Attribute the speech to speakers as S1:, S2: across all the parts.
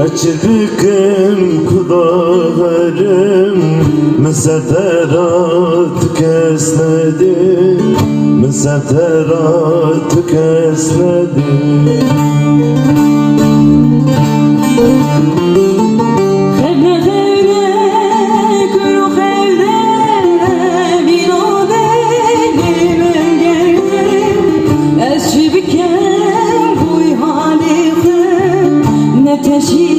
S1: Açılıkım kulağlarım Meseterat kesnedi Meseterat kesnedi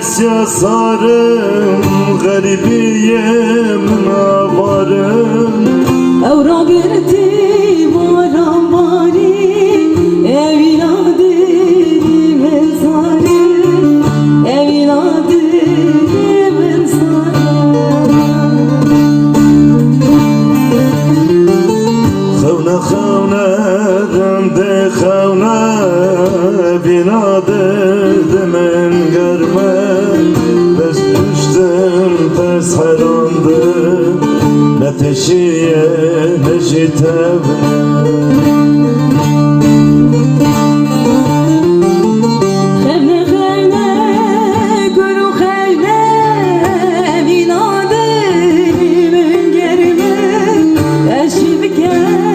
S1: Ateşe sarım garibiyem avarım
S2: Evra girdi varam bari Evladı mezarı. Evladı
S1: Xavna xavna dende xavna Binadı deme ateşi yemiş tevbe Yeah.